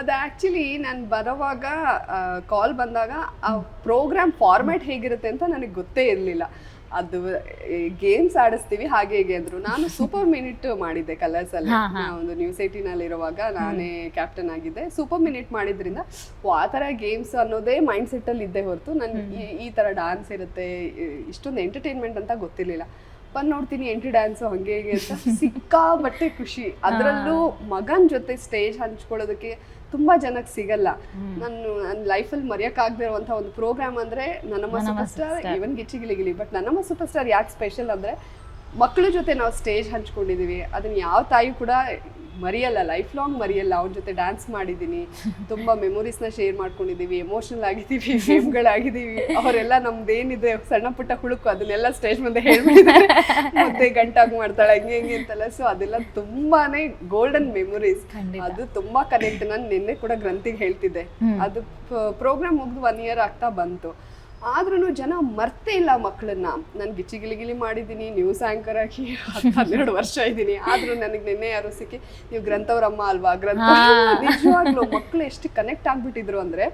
ಅದು ಆ್ಯಕ್ಚುಲಿ ನಾನು ಬರೋವಾಗ ಕಾಲ್ ಬಂದಾಗ ಆ ಪ್ರೋಗ್ರಾಮ್ ಫಾರ್ಮ್ಯಾಟ್ ಹೇಗಿರುತ್ತೆ ಅಂತ ನನಗೆ ಗೊತ್ತೇ ಇರಲಿಲ್ಲ. ಅದು ಗೇಮ್ಸ್ ಆಡಿಸ್ತೀವಿ ಹಾಗೆ ಹೀಗೆ ಅಂದ್ರು. ನಾನು ಸೂಪರ್ ಮಿನಿಟ್ ಮಾಡಿದ್ದೆ ಕಲರ್ಸ್ ಅಲ್ಲಿ ಒಂದು ನ್ಯೂಸ್ ಏಟಿನಲ್ಲಿ ಇರುವಾಗ ನಾನೇ ಕ್ಯಾಪ್ಟನ್ ಆಗಿದ್ದೆ. ಸೂಪರ್ ಮಿನಿಟ್ ಮಾಡಿದ್ರಿಂದ ಆ ಥರ ಗೇಮ್ಸ್ ಅನ್ನೋದೇ ಮೈಂಡ್ ಸೆಟ್ ಅಲ್ಲಿ ಇದ್ದೇ ಹೊರತು ನನ್ಗೆ ಈ- ಈ ಥರ ಡಾನ್ಸ್ ಇರುತ್ತೆ ಇಷ್ಟೊಂದು ಎಂಟರ್ಟೈನ್ಮೆಂಟ್ ಅಂತ ಗೊತ್ತಿರಲಿಲ್ಲ. ಬಂದು ನೋಡ್ತೀನಿ ಎಂಟ್ರಿ ಡ್ಯಾನ್ಸು ಹಂಗೆ ಹೀಗೆ ಅಂತ. ಸಿಕ್ಕಾಬಟ್ಟೆ ಖುಷಿ. ಅದರಲ್ಲೂ ಮಗನ ಜೊತೆ ಸ್ಟೇಜ್ ಹಂಚ್ಕೊಳ್ಳೋದಕ್ಕೆ ತುಂಬಾ ಜನಕ್ಕೆ ಸಿಗಲ್ಲ. ನಾನು ನನ್ನ ಲೈಫಲ್ಲಿ ಮರೆಯೋಕ್ಕಾಗದೇ ಇರುವಂಥ ಒಂದು ಪ್ರೋಗ್ರಾಮ್ ಅಂದ್ರೆ Nannamma super star even Gicchigiligili but Nannamma super star ಯಾಕೆ ಸ್ಪೆಷಲ್ ಅಂದ್ರೆ ಮಕ್ಕಳ ಜೊತೆ ನಾವು ಸ್ಟೇಜ್ ಹಂಚ್ಕೊಂಡಿದ್ದೀವಿ ಅದನ್ನ ಯಾವ ತಾಯಿ ಕೂಡ ಮರೆಯಲ್ಲ ಲೈಫ್ ಲಾಂಗ್ ಮರೆಯಲ್ಲ. ಅವ್ರ ಜೊತೆ ಡ್ಯಾನ್ಸ್ ಮಾಡಿದ್ದೀನಿ ತುಂಬಾ ಮೆಮೊರೀಸ್ನ ಶೇರ್ ಮಾಡ್ಕೊಂಡಿದ್ದೀವಿ ಎಮೋಷನಲ್ ಆಗಿದ್ದೀವಿ ಫೇಮ್ಗಳಾಗಿದ್ದೀವಿ ಅವರೆಲ್ಲ ನಮ್ದೇನಿದೆ ಸಣ್ಣ ಪುಟ್ಟ ಹುಳುಕು ಅದನ್ನೆಲ್ಲ ಸ್ಟೇಜ್ ಮುಂದೆ ಹೇಳ್ಬಿಟ್ಟಿದ್ದಾರೆ ಮತ್ತೆ ಗಂಟಾಗಿ ಮಾಡ್ತಾಳೆ ಹಂಗೆ ಹಂಗೆ ಅಂತಲ್ಲ. ಸೊ ಅದೆಲ್ಲ ತುಂಬಾನೇ ಗೋಲ್ಡನ್ ಮೆಮೊರೀಸ್ ಅದು ತುಂಬಾ ಕನೆಕ್ಟ್ ನಾನು ನಿನ್ನೆ ಕೂಡ ಗ್ರಂಥಿಗೆ ಹೇಳ್ತಿದ್ದೆ. ಅದು ಪ್ರೋಗ್ರಾಮ್ ಮುಗಿದು ಒನ್ ಇಯರ್ ಆಗ್ತಾ ಬಂತು. ಆದ್ರೂ ಜನ ಮರ್ತೇ ಇಲ್ಲ ಮಕ್ಕಳನ್ನ ನಾನು ಗಿಚ್ಚಿ ಗಿಲಿಗಿಲಿ ಮಾಡಿದ್ದೀನಿ ನ್ಯೂಸ್ ಆಂಕರ್ ಆಗಿ ಹನ್ನೆರಡು ವರ್ಷ ಇದ್ದೀನಿ. ಆದ್ರೂ ನನಗೆ ನಿನ್ನೆ ಯಾರು ಸಿಕ್ಕಿ ನೀವು ಗ್ರಂಥವ್ರಮ್ಮ ಅಲ್ವಾ? ಗ್ರಂಥ ನಿಜವಾಗ್ಲೂ ಮಕ್ಕಳು ಎಷ್ಟು ಕನೆಕ್ಟ್ ಆಗ್ಬಿಟ್ಟಿದ್ರು ಅಂದ್ರೆ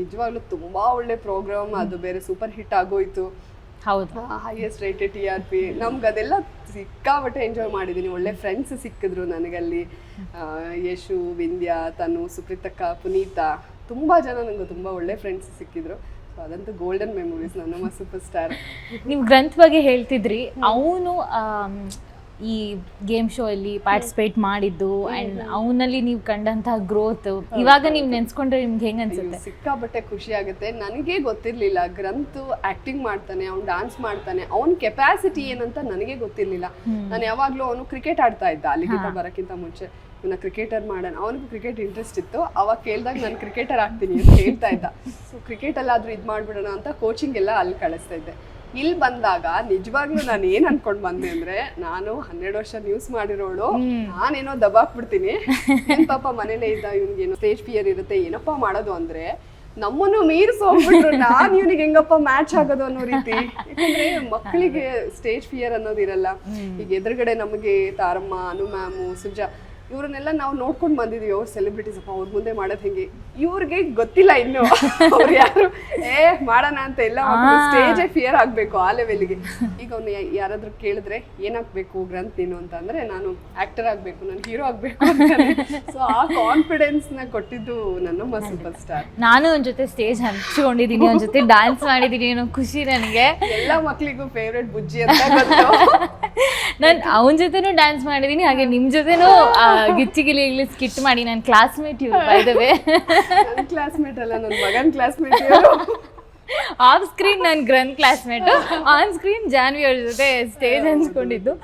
ನಿಜವಾಗ್ಲೂ ತುಂಬಾ ಒಳ್ಳೆ ಪ್ರೋಗ್ರಾಮ್ ಅದು ಬೇರೆ ಸೂಪರ್ ಹಿಟ್ ಆಗೋಯ್ತು. ಹೌದು. Highest rated T R P ನಮ್ಗೆ ಅದೆಲ್ಲ ಸಿಕ್ಕಾಪಟ್ಟೆ ಎಂಜಾಯ್ ಮಾಡಿದ್ದೀನಿ ಒಳ್ಳೆ ಫ್ರೆಂಡ್ಸ್ ಸಿಕ್ಕಿದ್ರು ನನಗಲ್ಲಿ. ಅಲ್ಲಿ ಯಶು ವಿಂದ್ಯಾ ತನು ಸುಪ್ರೀತಕ್ಕ ಪುನೀತಾ. ತುಂಬ ಜನ ನನಗೆ ತುಂಬ ಒಳ್ಳೆ ಫ್ರೆಂಡ್ಸ್ ಸಿಕ್ಕಿದ್ರು. ಅದಂತೂ ಗೋಲ್ಡನ್ ಮೆಮೊರೀಸ್ ನಮ್ಮ ಸೂಪರ್ ಸ್ಟಾರ್ ನೀವು ಗ್ರಂಥ್ ಬಗ್ಗೆ ಹೇಳ್ತಿದ್ರಿ ಅವನು ಈ ಗೇಮ್ ಶೋ ಅಲ್ಲಿ ಪಾರ್ಟಿಸಿಪೇಟ್ ಮಾಡಿದ್ದು ಅಂಡ್ ಅವನಲ್ಲಿ ನೀವು ಕಂಡಂತಹ ಗ್ರೋತ್ ಇವಾಗ ನೀವು ನೆನ್ಸ್ಕೊಂಡ್ರೆ ನಿಮ್ಗೆ ಹೆಂಗ ಅನ್ಸುತ್ತೆ? ಸಿಕ್ಕಾಪಟ್ಟೆ ಖುಷಿ ಆಗುತ್ತೆ. ನನಗೆ ಗೊತ್ತಿರ್ಲಿಲ್ಲ. ಗ್ರಂಥು ಆಕ್ಟಿಂಗ್ ಮಾಡ್ತಾನೆ ಅವ್ನು ಡಾನ್ಸ್ ಮಾಡ್ತಾನೆ. ಅವನ ಕೆಪಾಸಿಟಿ ಏನಂತ ನನಗೆ ಗೊತ್ತಿರ್ಲಿಲ್ಲ. ನಾನು ಯಾವಾಗ್ಲೂ ಅವನು ಕ್ರಿಕೆಟ್ ಆಡ್ತಾ ಇದ್ದ ಅಲ್ಲಿಗಿಂತ ಬರೋಕ್ಕಿಂತ ಮುಂಚೆ. ಇವನ್ನ ಕ್ರಿಕೆಟರ್ ಮಾಡೋಣ. ಅವನಿಗೂ ಕ್ರಿಕೆಟ್ ಇಂಟ್ರೆಸ್ಟ್ ಇತ್ತು. ಅವಾಗ ಕೇಳಿದಾಗ ನಾನು ಕ್ರಿಕೆಟರ್ ಆಗ್ತೀನಿ ಅಂತ ಹೇಳ್ತಾ ಇದ್ದ. ಸೊ ಕ್ರಿಕೆಟಲ್ಲಾದ್ರೂ ಇದು ಮಾಡ್ಬಿಡೋಣ ಅಂತ ಕೋಚಿಂಗ್ ಎಲ್ಲ ಅಲ್ಲಿ ಕಳಿಸ್ತಾ ಇದ್ದೆ. ಇಲ್ಲಿ ಬಂದಾಗ ನಿಜವಾಗ್ಲೂ ನಾನು ಏನ್ ಅನ್ಕೊಂಡ್ ಬಂದೆ ಅಂದ್ರೆ ನಾನು ಹನ್ನೆರಡು ವರ್ಷ ನ್ಯೂಸ್ ಮಾಡಿರೋಳು. ನಾನೇನೋ ದಬಾಕ್ಬಿಡ್ತೀನಿ. ಏನ್ ಪಾಪ ಮನೇಲೇ ಇದ್ದ ಏನೋ ಸ್ಟೇಜ್ ಫಿಯರ್ ಇರುತ್ತೆ ಏನಪ್ಪ ಮಾಡೋದು ಅಂದ್ರೆ ನಮ್ಮನ್ನು ಮೀರಿಸೋಗ್ಬಿಟ್ರು ನಾನ್ ಇವ್ನಿಗೆ ಹೆಂಗಪ್ಪ ಮ್ಯಾಚ್ ಆಗೋದು ಅನ್ನೋ ರೀತಿ. ಯಾಕಂದ್ರೆ ಮಕ್ಕಳಿಗೆ ಸ್ಟೇಜ್ ಫಿಯರ್ ಅನ್ನೋದಿರಲ್ಲ ಈಗ ಎದುರುಗಡೆ ನಮಗೆ ತಾರಮ್ಮ ಅನು ಮ್ಯಾಮು ಸುಜಾ ಇವ್ರನ್ನೆಲ್ಲ ನಾವು ನೋಡ್ಕೊಂಡು ಬಂದಿದ್ವಿ ಅವ್ರು ಸೆಲೆಬ್ರಿಟೀಸ್ ಅಪ್ಪ ಅವ್ರ ಮುಂದೆ ಮಾಡೋದು ಹೆಂಗೆ? ಇವ್ರಿಗೆ ಗೊತ್ತಿಲ್ಲ ಇನ್ನು. ಅವ್ರು ಯಾರು? ಏ ಮಾಡೋಣ ಅಂತ ಎಲ್ಲ ಸ್ಟೇಜೇ ಫಿಯರ್ ಆಗಬೇಕು ಆ ಲೆವೆಲ್ಗೆ ಈಗ ಅವ್ನು ಯಾರಾದ್ರೂ ಕೇಳಿದ್ರೆ ಏನಾಗಬೇಕು ಗ್ರಂಥ್ ನೀನು ಅಂತ ಅಂದ್ರೆ ನಾನು ಆಕ್ಟರ್ ಆಗಬೇಕು ನಾನು ಹೀರೋ ಆಗಬೇಕು ಸೊ ಆ ಕಾನ್ಫಿಡೆನ್ಸ್ನ ಕೊಟ್ಟಿದ್ದು ನನ್ನಮ್ಮ ಸೂಪರ್ ಸ್ಟಾರ್ ನಾನು ಅವನ ಜೊತೆ ಸ್ಟೇಜ್ ಹಂಚ್ಕೊಂಡಿದ್ದೀನಿ ಅವನ ಜೊತೆ ಡ್ಯಾನ್ಸ್ ಮಾಡಿದ್ದೀನಿ ಅನ್ನೋ ಖುಷಿ ನನಗೆ. ಎಲ್ಲ ಮಕ್ಕಳಿಗೂ ಫೇವ್ರೆಟ್ ಬುಜ್ಜಿ ಅಂತ ಗೊತ್ತು. ನಾನು ಅವನ ಜೊತೆನೂ ಡ್ಯಾನ್ಸ್ ಮಾಡಿದ್ದೀನಿ ಹಾಗೆ ನಿಮ್ಮ ಜೊತೆನೂ ಗಿಲಿ ಗಿಚ್ಚಿಗಿಲಿ ಸ್ಕಿಟ್ ಮಾಡಿ ನನ್ನ ಕ್ಲಾಸ್ಮೇಟ್ ಇವ್ರು ಬೈದವೆ ಕ್ಲಾಸ್ಮೇಟ್ ಅಲ್ಲ ನನ್ನ ಮಗನ ಕ್ಲಾಸ್ಮೇಟ್ ಆಫ್ ಸ್ಕ್ರೀನ್ ನನ್ನ Granth classmate on screen Janvi ಅವ್ರ ಜೊತೆ ಸ್ಟೇಜ್ ಹಂಚ್ಕೊಂಡಿದ್ದು